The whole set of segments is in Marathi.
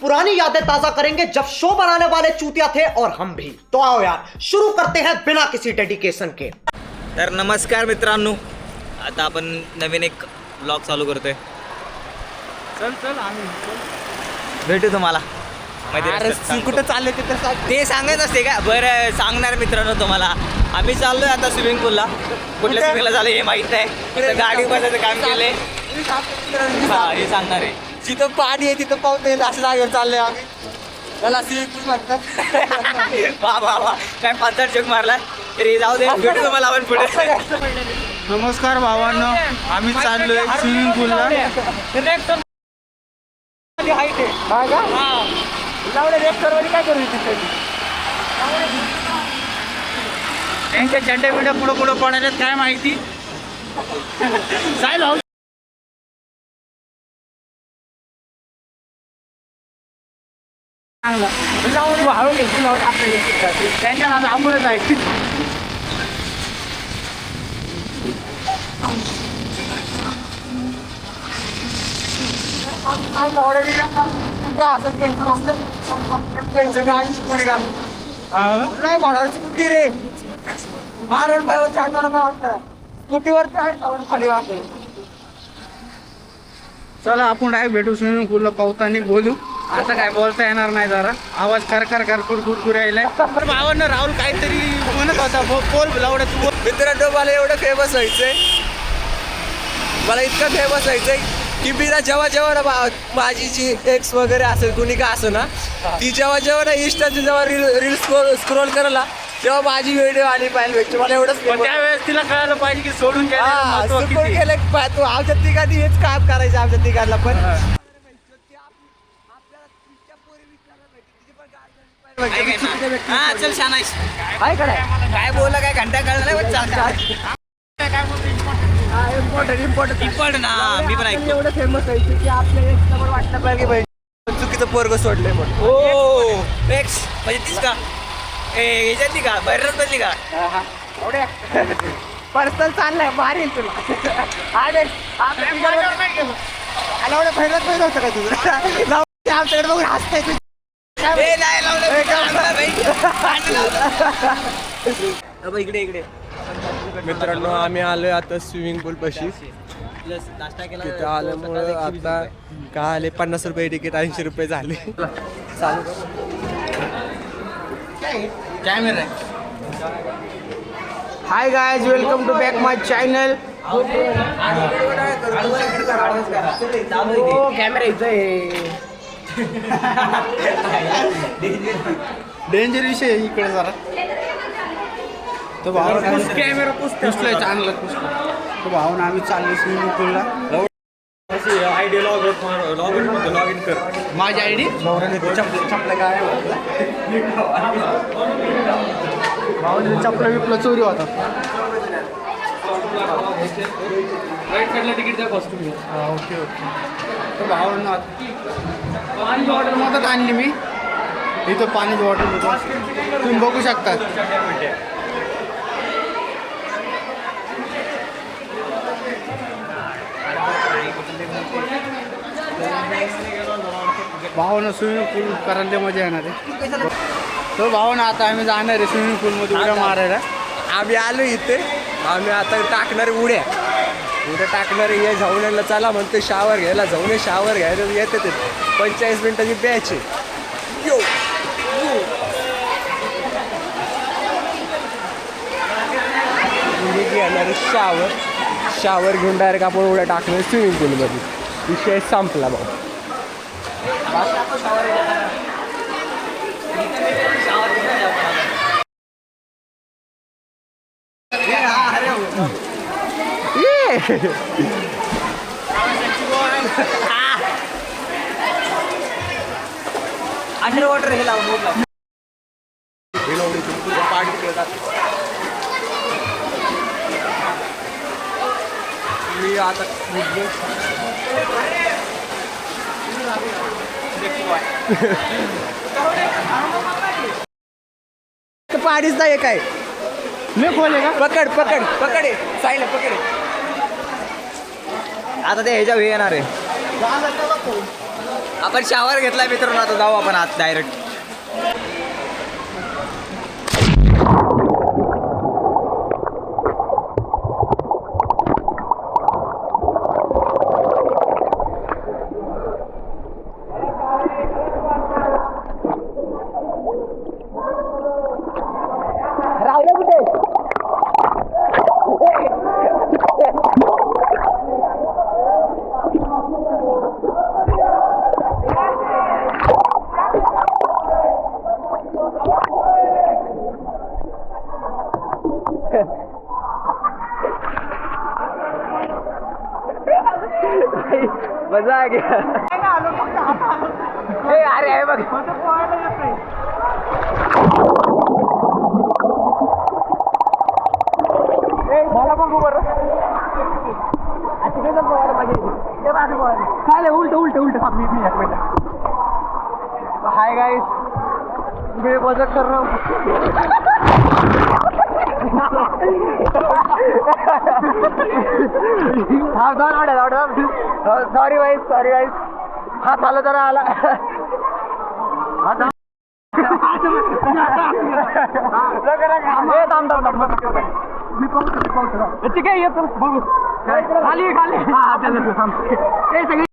पुरानी यादें ताजा करेंगे जब शो बनाने वाले चूतिया थे और हम भी। तो आओ यार शुरू करते हैं बिना किसी डेडिकेशन के। तर नमस्कार मित्रांनो आता आपण नवीन एक ब्लॉग चालू करतोय. चल चल आम्ही भेटू तुम्हाला. माहिती अरे रस्त्यात सांगतो. कुठं चालले तिथं सांग. ते सांगत असते का? बरं सांगणार मित्रांनो तुम्हाला. आम्ही चाललोय आता स्विमिंग पूलला कुठल्या स्विमिंगला झालं हे माहीत नाही. इथं गाडी बसायचं काम केलंय. हा हे सांगणार आहे. जिथं पाणी आहे तिथं पाऊस येईल असं जागेवर चाललंय आम्ही. त्याला स्विमिंग म्हणतात वा वा वा. काय पाचट चोक मारला तरी जाऊ दे भेटू तुम्हाला आपण पुढे. नमस्कार भावांनो आम्ही चाललोय स्विमिंग पूलला त्यांच्या चंड्या बिड्या पुढं पुढं पडायच्यात काय माहिती? जाईल भाऊ चांगलं. जाऊन हळू घे तुला त्यांच्या आता आंबुलच आहे नाही म्हणाल स्कूटी रे? मारण पाहिजे चालताना काय वाटतं? स्कूटीवर खाली वाटते चला आपण डायरेक्ट भेटू स्विमिंग पूलला पावताना बोलू. आता काय बोलता येणार नाही जरा. आवाज खरखर खरखर कुरकुर यायलाय. भावानं राहुल काहीतरी म्हणत होता बोल लावड्यात बोल. मित्रांनो मला एवढं फेमस व्हायचंय. मला इतकं फेमस व्हायचंय की मी ना जेव्हा जेव्हा ना मा- माझी जी एक्स वगैरे असेल कुणी का असं ना ती जेव्हा जेव्हा ना इंस्टाची जेव्हा रील रील स्क्रोल करला तेव्हा माझी व्हिडिओ आली पाहिजे भेटते मला एवढंच पण त्यावेळेस तिला कळायला पाहिजे की सोडून गेलं स्क्रोल केलं पा- तू आमच्या तिघांनी हेच काम करायचं आमच्या तिघांना पण. हा. चल शानाईस काय बोलला काय घंटा कळला नाही पण चालतं इम्पॉर्टंट इम्पॉर्टंट इम्पॉर्टंट ना मी पण ऐकतो. एवढं फेमस व्हायचं की आपल्या एक्सला पण वाटलं पाहिजे की भाई चुकीचं पोरग सोडलंय पण ओ! एक्स म्हणजे तीच का? ए याच्यातली का? बैरत बदली का? पर्सनल चाललंय मारेल तुला. दे, आमच्याकडे बघून हसताय इकडे इकडे मित्रांनो आम्ही आलोय आता स्विमिंग पूल पशी तिथे आल्यामुळं आता काय आले पन्नास रुपये तिकीट ऐंशी रुपये झाले camera hi guys welcome to back my channel camera इथं डेंजर विषय आहे इकडे जरा. तो भाव कॅमेरा पुसतोय चांगलं पुसतोय तो भावना आम्ही चाललो स्विमिंग पूलला माझी आय डी भावने चपला बिपला चोरी होता. हा, ओके ओके तो भावना पाण्याची बॉटल मदत आणली मी. इथं पाण्याची बॉटल होतं तुम्ही बघू शकता भावानं स्विमिंग पूल करायला मजा येणार आहे. तो भावानं आता आम्ही जाणार आहे स्विमिंग पूलमध्ये उड्या मारायला. आम्ही आलो इथे. आम्ही आता टाकणार उड्या. उड्या टाकणार ये जाऊन यायला चला म्हणते शावर घ्यायला. जाऊन शावर घ्यायला येते ते. पंचेचाळीस मिनिटाची बॅच आहे. यो घेणार शावर शावर घेऊन डायरेक्ट आपण उड्या टाकणार स्विमिंग पूलमध्ये विषय संपला भाऊ. अंडर वॉटर हे लावून. मी आता पाडीच नाही काय? मी खोले का? पकड पकड पकड. साईला पकड. आता ते ह्याच्या हे येणार आहे. आपण शावर घेतलाय मित्रांनो आता जाऊ आपण आत डायरेक्ट मजा आहे अरे आहे बघ. मला पण बरं. काय उलट उलट उलट. हाय गाईस मी बचत कर हा जाऊन सॉरी वाईस सॉरी वाईस हा चालू जरा आला. हा ठीक आहे येतो. बघू. खाली खाली. हा सगळी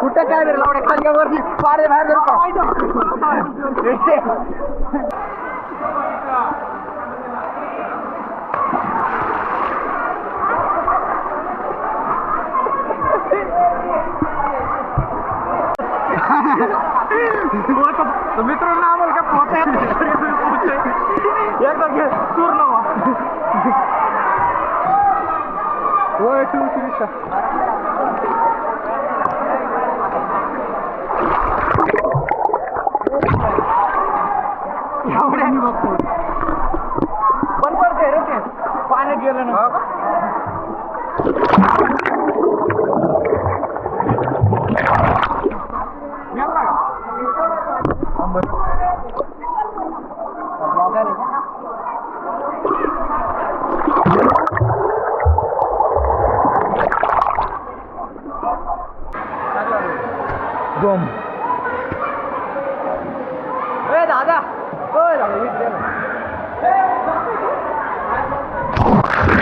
कुठं काय रे लावडे खाली वरती पाडे बाहेर जाऊ का मित्रांनो आम्हाला काय पोहता येत नाही. एकदा घे सूर नवा होय तू रिक्षा पण पडते रे ते. पाण्यात गेलं ना.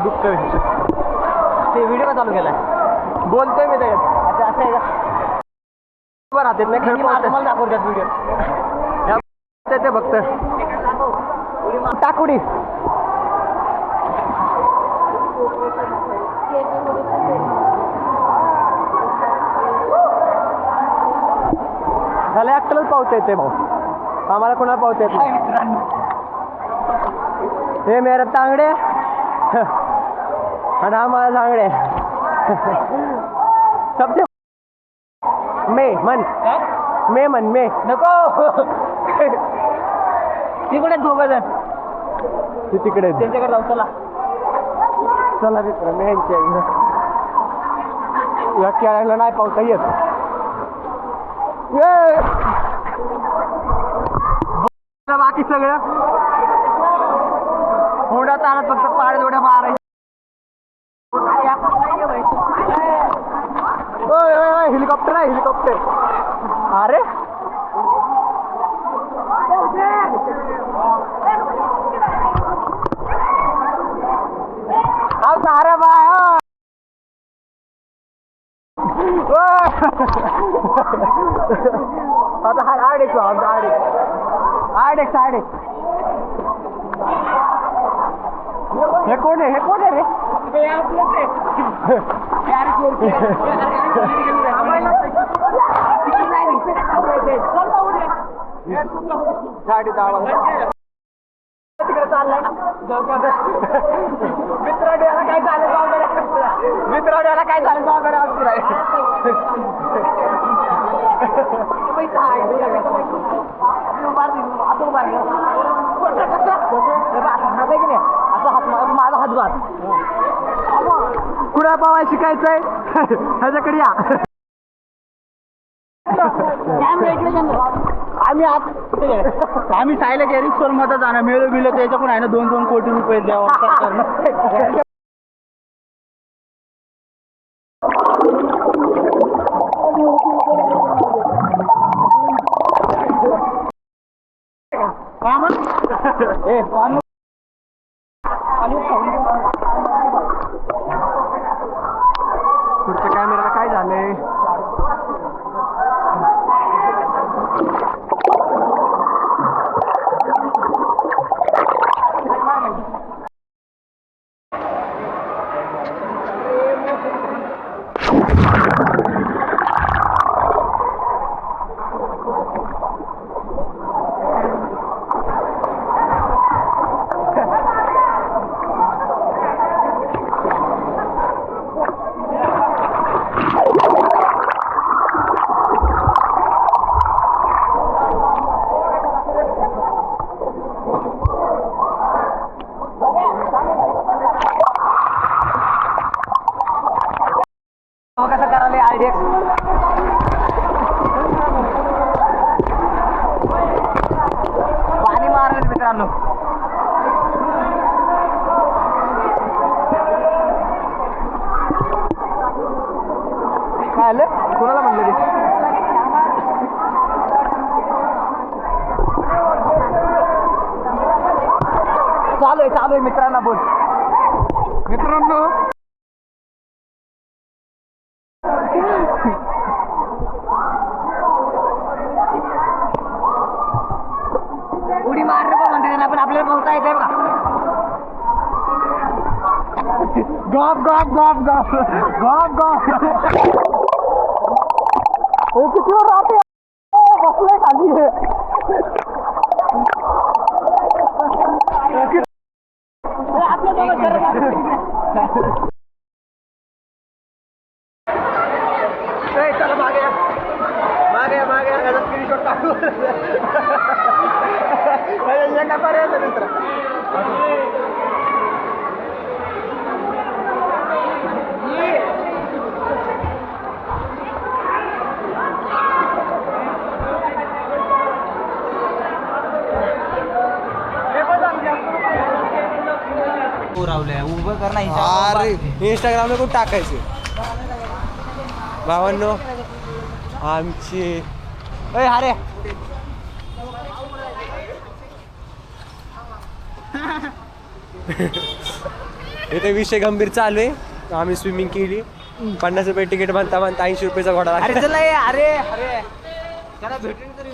शोल्डरला दुख दुखत ते व्हिडिओ का चालू केलाय? बोलतोय मी त्याच्यात. अच्छा असं आहे का? बरं राहते नाही खरं मला दाखवतात व्हिडिओ ते फक्त. टाकुडी झालं एकट्यालाच पावता येते भाऊ. आम्हाला कोणाला पावता येत नाही. हे मेरा तांगडे. आणि आम्हाला सांगडे सबसे मे मन मे मन मे. नको. तिकडे दोघ जण. ते तिकडे त्यांच्याकडे जाऊ चला. चला मित्र मी यांच्या. या खेळायला नाही पावता येत. ये! बाकी सगळं? हुंडा चालत फक्त पाड जोड्या अहो सारे बाय हो. ओय. आता हा आड एक आड एक आड एक आड एक हे कोण आहे हे कोण आहे रे तिकडे चाललाय मित्राड्याला काय झालं मित्राड्याला काय झालं असं हात माझा हातभार कुणा पावाय शिकायचंय? ह्याच्याकडे या. आम्ही आम्ही सायला गॅरेज स्टोरमध्ये जाणार मिळो मिळो त्याच्याकडून आहे ना दोन दोन कोटी रुपये द्यावं. ए पान पुढच्या कॅमेराला काय झालंय कसं करायला आयडिया पाणी मारलं मित्रांनो काय आलं कोणाला म्हणलं ते चालू आहे चालू आहे मित्रांना बोल. मित्रांनो. उडी पण म्हणते त्यांना पण आपल्याला पोहता येते बघा गॉप गॉप गॉप गॉप गॉप गॉप हे किती वर राहते बसले खाली चला मागे या. मागे या, मागे या. याचा स्क्रीनशॉट टाकू हे एका पर्यंत मित्र उभं कर अरे इंस्टाग्रामला कुठं टाकायचे? भावांनो आमची अरे अरे इथे विषय गंभीर चालू आहे. आम्ही स्विमिंग केली. पन्नास रुपये तिकीट बांधता बांधता ऐंशी रुपयाचा घोडा अरे लागला. चला ये, अरे अरे. त्याला भेटून तरी.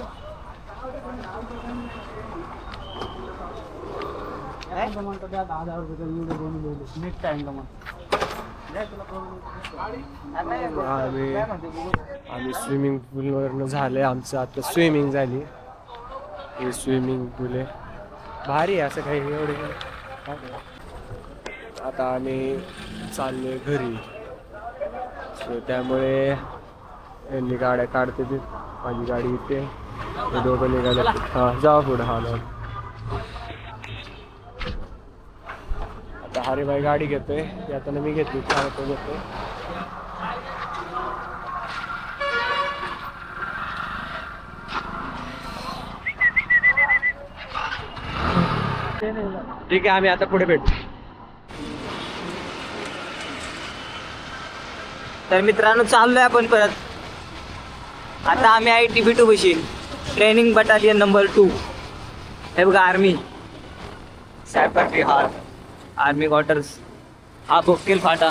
आम्ही आम्ही स्विमिंग पूलवरनं झालंय आमचं आता स्विमिंग झाली. हे स्विमिंग पूल आहे. भारी आहे असं काही एवढे आता आम्ही चाललोय घरी. सो त्यामुळे यांनी गाड्या काढते ती. माझी गाडी इथे. दोघं निघाले हा जा पुढे हा ना आता हरे भाई गाडी घेतोय यातना मी घेतली चालतो घेतोय ठीक आहे आम्ही आता पुढे भेटू। तर मित्रांनो चाललोय आपण परत. आता आम्ही आहे टी बी टू बशील ट्रेनिंग बटालियन नंबर टू. हे बघा आर्मी. Hall army quarters. हा भोकेल फाटा.